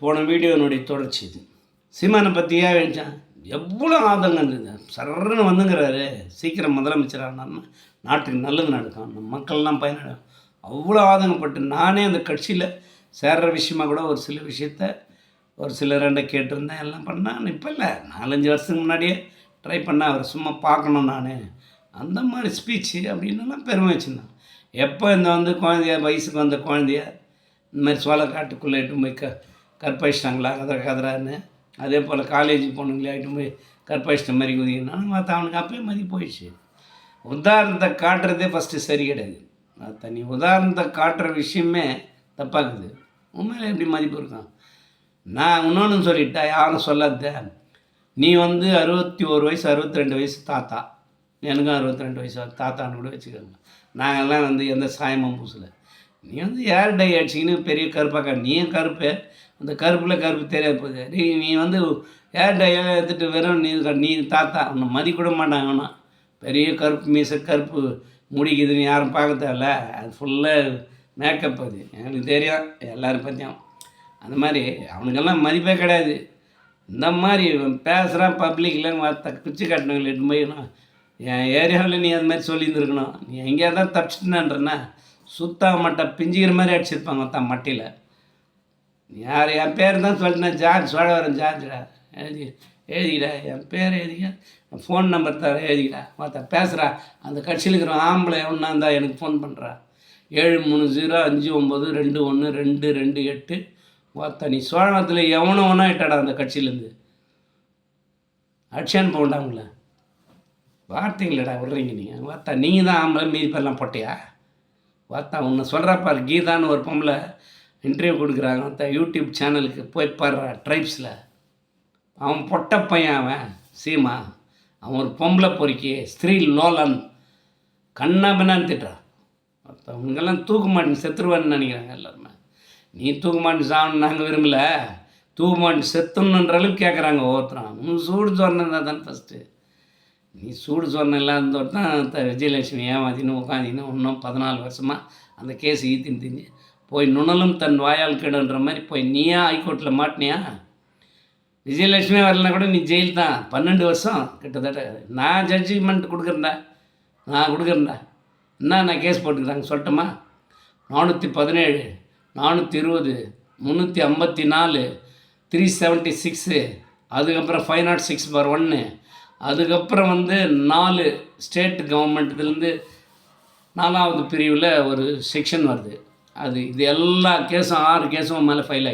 போன வீடியோனுடைய தொடர்ச்சி இது. சீமானை பற்றியா எழுச்சான் எவ்வளோ ஆதங்கம் இருந்தது. சரன்னு வந்துங்கிறாரு. சீக்கிரம் முதலமைச்சர் ஆனார்னா நாட்டுக்கு நல்லது நடக்கும். நம்ம மக்கள்லாம் பயனடும் அவ்வளோ ஆதங்கப்பட்டு நானே அந்த கட்சியில் சேர்ற விஷயமா கூட ஒரு சில விஷயத்த ஒரு சிலர்கிட்ட கேட்டிருந்தேன் எல்லாம் பண்ணேன் இப்போ இல்லை. நாலஞ்சு வருஷத்துக்கு முன்னாடியே ட்ரை பண்ணேன் அவர் சும்மா பார்க்கணும் நான். அந்த மாதிரி ஸ்பீச்சு அப்படின்னுலாம் பெருமை வச்சுருந்தேன் எப்போ இந்த வந்து குழந்தைய வயசுக்கு வந்த குழந்தைய இந்த மாதிரி சோளக்காட்டுக்குள்ளே இட்டு போய் க கற்பழிச்சிட்டாங்களா? கதற கதறான்னு அதே போல் காலேஜ் பொண்ணுங்களே ஆகிட்டு போய் கற்பழிச்சிட்ட மாதிரி குதிக்கணும். மற்ற அவனுக்கு அப்பயே மதி போயிடுச்சு. உதாரணத்தை காட்டுறதே ஃபஸ்ட்டு சரி கிடையாது. அது தனி உதாரணத்தை காட்டுற விஷயமே தப்பாக்குது உண்மையில எப்படி மதிப்பு இருக்கும்? நான் இன்னொன்று சொல்லிட்டா யாரும் சொல்லாத. நீ வந்து அறுபத்தி ஒரு வயசு அறுபத்தி ரெண்டு வயசு தாத்தா. எனக்கும் அறுபத்தி ரெண்டு வயசு தாத்தான்னு கூட வச்சுக்கோங்க. நாங்கள்லாம் வந்து எந்த சாயமும் பூசலை. நீ வந்து ஏர் டை அடிச்சிக்கின்னு பெரிய கருப்பாக்கா நீயும் கருப்பு? அந்த கருப்பில் கருப்பு தெரியாது போகுது நீ நீ வந்து ஏர் டையெல்லாம் எடுத்துகிட்டு வெறும் நீ நீ தாத்தா. உன்னை மதி கூட மாட்டாங்க அவனா பெரிய கருப்பு மீச கருப்பு முடிக்குதுன்னு யாரும் பார்க்க தேவையில்ல. அது ஃபுல்லாக மேக்கப் அது. எனக்கு தெரியும். எல்லோரும் பற்றியும் அந்த மாதிரி அவனுக்கெல்லாம் மதிப்பே கிடையாது. இந்த மாதிரி பேசுகிறான் பப்ளிக்கில் பிச்சு குச்சி காட்டினவங்களை எட்டு போய் நான் என் ஏரியாவில் நீ அது மாதிரி சொல்லியிருந்துருக்கணும். நீ எங்கேயா தான் தப்பிச்சிட்டுனான்றனா சுத்தா மட்டை பிஞ்சிக்கிற மாதிரி அடிச்சிருப்பாங்க தான் மட்டையில் யார் என் பேர் தான் சொல்லிட்டேன் ஜார்ஜ் சோழவரன் ஜார்ஜ்டா எழுதி எழுதிக்கிடா என் பேர் எழுதிக்க. என் ஃபோன் நம்பர் தர எழுதிக்கிடா. பார்த்தா பேசுகிறா அந்த கட்சியில் இருக்கிற ஆம்பளை எவனா இருந்தால் எனக்கு ஃபோன் பண்ணுறா ஏழு மூணு ஜீரோ அஞ்சு ஒம்பது ரெண்டு ஒன்று ரெண்டு ரெண்டு எட்டு. ஒருத்த நீ சோழத்தில் எவனோ ஒன்றா இட்டாடா அந்த கட்சியிலேருந்து? அடிச்சான்னு போண்டாங்களே வார்த்தைங்களடா விட்றீங்க நீங்கள் பார்த்தா நீங்கள் தான் ஆம்பளை மீதி பேர்லாம் போட்டியா? பார்த்தா உன்னை சொல்கிறா கீதான்னு ஒரு பொம்பளை இன்டர்வியூ கொடுக்குறாங்க. பார்த்தா யூடியூப் சேனலுக்கு போய் பாடுறா ட்ரைப்ஸில் அவன் பொட்ட பையன் அவன் சீமா. அவன் ஒரு பொம்பளை பொறுக்கி ஸ்திரீ லோலன். கண்ணா பின்னான்னு திட்டுறான் மற்றவங்கெல்லாம் தூக்க மாட்டேன் செத்துருவான்னு நினைக்கிறாங்க எல்லாருமே. நீ தூக்க மாட்டேன் நாங்கள் விரும்பல. தூக்க மாட்டேன் செத்துணுன்ற அளவுக்கு கேட்குறாங்க ஒவ்வொருத்தரும். சூடு சொன்னதான் தான் ஃபஸ்ட்டு நீ சூடு சொன்ன இல்லாததோடு தான் விஜயலட்சுமி ஏமாத்தின்னு உட்காந்தின்னு இன்னும் பதினாலு வருஷமாக அந்த கேஸ் ஈத்தின்னு திஞ்சு. போய் நுணலும் தன் வாயால் கெடுன்ற மாதிரி போய் நீயா ஹைகோர்ட்டில் மாட்டினியா? விஜயலட்சுமி வரலனா கூட நீ ஜெயில் தான். பன்னெண்டு வருஷம் கிட்டத்தட்ட. நான் ஜட்ஜ்மெண்ட் கொடுக்குறேன்டா. நான் கொடுக்குறேன்டா. என்ன நான் கேஸ் போட்டுக்கிறாங்க சொல்லட்டுமா? நானூற்றி பதினேழு நானூற்றி இருபது முந்நூற்றி ஐம்பத்தி நாலு த்ரீ செவன்ட்டி சிக்ஸு அதுக்கப்புறம் ஃபைவ் நாட் சிக்ஸ் பார் ஒன்று அதுக்கப்புறம் வந்து நாலு ஸ்டேட் கவர்மெண்ட்லேருந்து நாலாவது பிரிவில் ஒரு செக்ஷன் வருது. அது இது எல்லா கேஸும் ஆறு கேஸும் மேலே ஃபைல் ஆகி